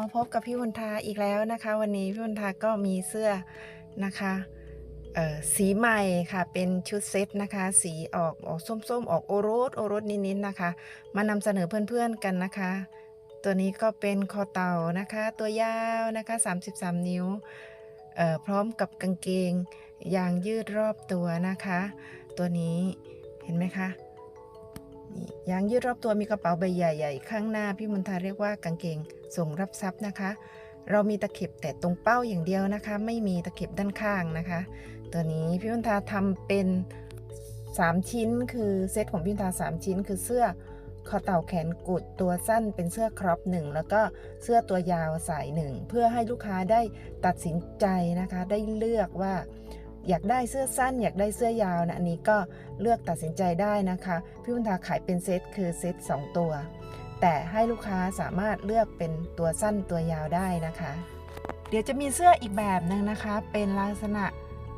มาพบกับพี่มนทาอีกแล้วนะคะ วันนี้พี่มนทาก็มีเสื้อนะคะสีใหม่ค่ะเป็นชุดเซ็ตนะคะ สีออกออกส้มๆ ออกโอรสโอรสนิดๆนะคะ มานำเสนอเพื่อนๆกันนะคะ ตัวนี้ก็เป็นคอเต่านะคะ ตัวยาวนะคะ 33 นิ้วพร้อมกับกางเกงยางยืดรอบตัวนะคะ ตัวนี้เห็นไหมคะ ยางยืดรอบตัวมีกระเป๋าใบใหญ่ ๆ ข้างหน้าพี่มนทาเรียกว่ากางเกงส่งรับทรัพย์นะคะ เรามีตะเข็บแต่ตรงเป้าอย่างเดียวนะคะ ไม่มีตะเข็บด้านข้างนะคะ ตัวนี้พี่มนทาทำเป็น 3 ชิ้น คือเซตของพี่มนทา 3 ชิ้น คือเสื้อคอเต่าแขนกุดตัวสั้นเป็นเสื้อครอปหนึ่งแล้วก็เสื้อตัวยาวสายหนึ่งเพื่อให้ลูกค้าได้ตัดสินใจนะคะ ได้เลือกว่า อยากได้เสื้อสั้น อยากได้เสื้อยาวนะ อันนี้ก็เลือกตัดสินใจได้นะคะ พี่วุนทาขายเป็นเซตคือเซต2 ตัว แต่ให้ลูกค้าสามารถเลือกเป็นตัวสั้นตัวยาวได้นะคะ เดี๋ยวจะมีเสื้ออีกแบบหนึ่งนะคะ เป็นลักษณะ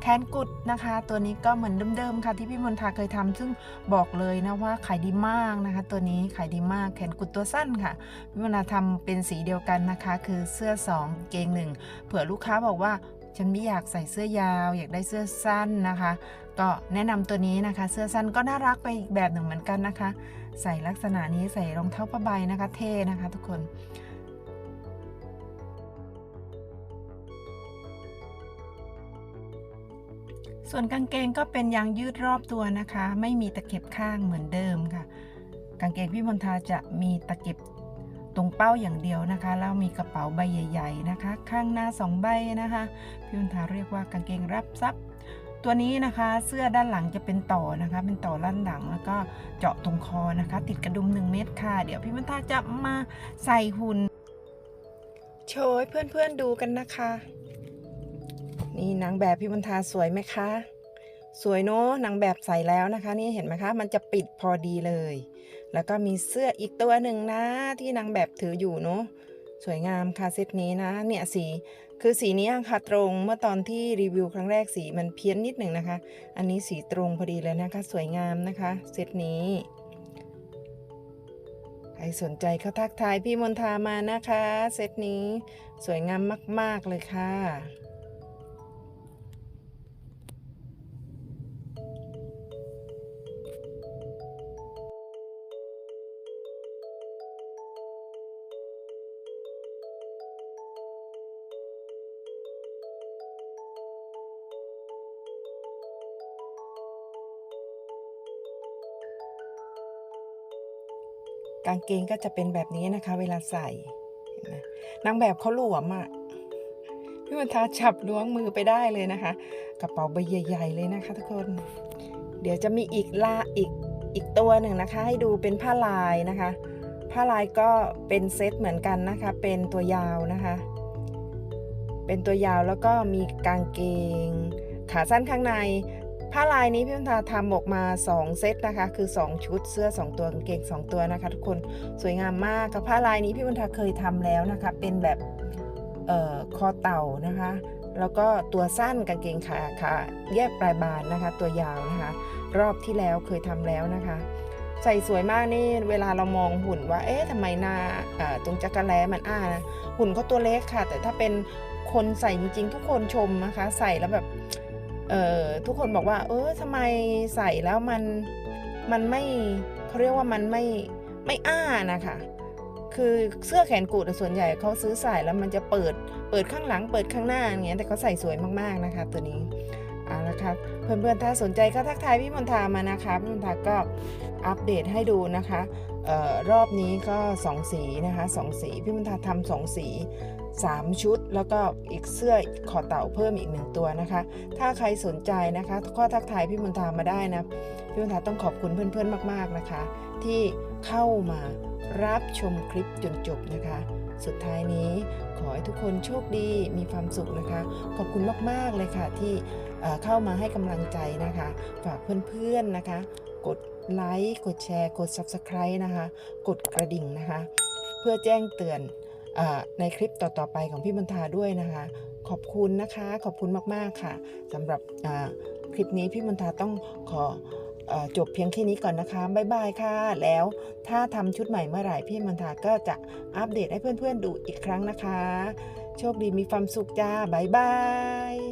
แขนกุดนะคะ ตัวนี้ก็เหมือนเดิมๆค่ะที่พี่มนทาเคยทำซึ่งบอกเลยนะว่าขายดีมากนะคะ ตัวนี้ขายดีมากแขนกุดตัวสั้นค่ะพี่มนทาทำเป็นสีเดียวกันนะคะ คือเสื้อ 2 เกงหนึ่งเผื่อลูกค้าบอกว่า ฉันไม่อยากใส่เสื้อยาว อยากได้เสื้อสั้นนะคะ ก็แนะนำตัวนี้นะคะ เสื้อสั้นก็น่ารักไปอีกแบบหนึ่งเหมือนกันนะคะ ใส่ลักษณะนี้ใส่รองเท้าผ้าใบนะคะเท่นะคะทุกคนส่วนกางเกงก็เป็นยางยืดรอบตัวนะคะ ไม่มีตะเข็บข้างเหมือนเดิมค่ะ กางเกงพี่มนทาจะมีตะเข็บ ตรงเป้าอย่างเดียวนะคะ แล้วมีกระเป๋าใบใหญ่ ๆ นะคะ ข้างหน้าสองใบนะคะพี่มนทาเรียกว่ากางเกงรับซับตัวนี้นะคะเสื้อด้านหลังจะเป็นต่อนะคะ เป็นต่อด้านหลังแล้วก็เจาะตรงคอนะคะ ติดกระดุม 1 เม็ดค่ะ เดี๋ยวพี่มนทาจะมาใส่หุ่นโชว์ให้เพื่อนๆดูกันนะคะ นี่นางแบบพี่มนทาสวยไหมคะ สวยเนอะนางแบบใส่แล้วนะคะ นี่เห็นไหมคะ มันจะปิดพอดีเลย แล้วก็มีเสื้ออีกตัวหนึ่งนะ ที่นางแบบถืออยู่เนอะสวยงามค่ะเซตนี้นะ เนี่ยสีคือสีนี้ค่ะตรงเมื่อตอนที่รีวิวครั้งแรกสีมันเพี้ยนนิดหนึ่งนะคะ อันนี้สีตรงพอดีเลยนะคะ สวยงามนะคะเซตนี้ใครสนใจเขาทักทายพี่มนทามานะคะ เซตนี้สวยงามมาก ๆ เลยค่ะ กางเกงก็จะเป็นแบบนี้นะคะ เวลาใส่นไหมนางแบบเขาหลวมอะ่ะพี่วันทาจับล้วงมือไปได้เลยนะคะ กระเป๋าใบใหญ่ ๆ เลยนะคะ ทุกคน เดี๋ยวจะมีอีกลาอีกอีกตัวหนึ่งนะคะ ให้ดูเป็นผ้าลายนะคะ ผ้าลายก็เป็นเซตเหมือนกันนะคะ เป็นตัวยาวนะคะ เป็นตัวยาวแล้วก็มีกางเกง ขาสั้นข้างใน ผ้าลายนี้พี่พันธาทำออกมา 2 เซตนะคะ คือ 2 ชุดเสื้อ 2 ตัวกางเกง2 ตัวนะคะ ทุกคนสวยงามมากกับผ้าลายนี้พี่พันธาเคยทำแล้วนะคะ เป็นแบบเอ่อคอเต่านะคะ แล้วก็ตัวสั้นกางเกงขาขาแยกปลายบานนะคะ ตัวยาวนะคะ รอบที่แล้วเคยทำแล้วนะคะ ใส่สวยมากนี่เวลาเรามองหุ่นว่าเอ๊ะทำไมหน้าตรงจักรแล้มันอ้านะหุ่นเขาตัวเล็กค่ะ แต่ถ้าเป็นคนใส่จริงๆ ทุกคนชมนะคะ ใส่แล้วแบบ ทุกคนบอกว่า เออทำไมใส่แล้วมันมันไม่เขาเรียกว่ามันไม่ไม่อ้านะคะ คือเสื้อแขนกุดส่วนใหญ่เขาซื้อใส่แล้วมันจะเปิดเปิดข้างหลังเปิดข้างหน้าอย่างเงี้ยแต่เขาใส่สวยมากๆนะคะ ตัวนี้ เอาละครับเพื่อนๆถ้าสนใจก็ทักทายพี่มนทามานะคะพี่มนทาก็อัปเดตให้ดูนะคะออรอบนี้ก็สองสีนะคะสองสีพี่มนทาทำสองสี3 ชุด แล้วก็อีกเสื้อคอเต่าเพิ่มอีกหนึ่งตัวนะคะ ถ้าใครสนใจนะคะก็ทักทายพี่มนทามาได้นะพี่มนทาต้องขอบคุณเพื่อนๆมาก ๆนะคะ ที่ เข้ามารับชมคลิปจนจบนะคะ สุดท้ายนี้ขอให้ทุกคนโชคดีมีความสุขนะคะ ขอบคุณมาก ๆ เลยค่ะ ที่เข้ามาให้กำลังใจนะคะ ฝากเพื่อน ๆ นะคะ กดไลค์กดแชร์กด Subscribe นะคะ กดกระดิ่งนะคะ เพื่อแจ้งเตือนอในคลิปต่อ ๆ ไปของพี่มนทาด้วยนะคะ ขอบคุณนะคะ ขอบคุณมาก ๆ ค่ะสำหรับคลิปนี้พี่มนทาต้องขอ จบเพียงแค่นี้ก่อนนะคะ บ๊ายบายค่ะ แล้วถ้าทำชุดใหม่เมื่อไหร่พี่มันทาก็จะอัปเดตให้เพื่อนๆดูอีกครั้งนะคะ โชคดีมีความสุขจ้า บ๊ายบาย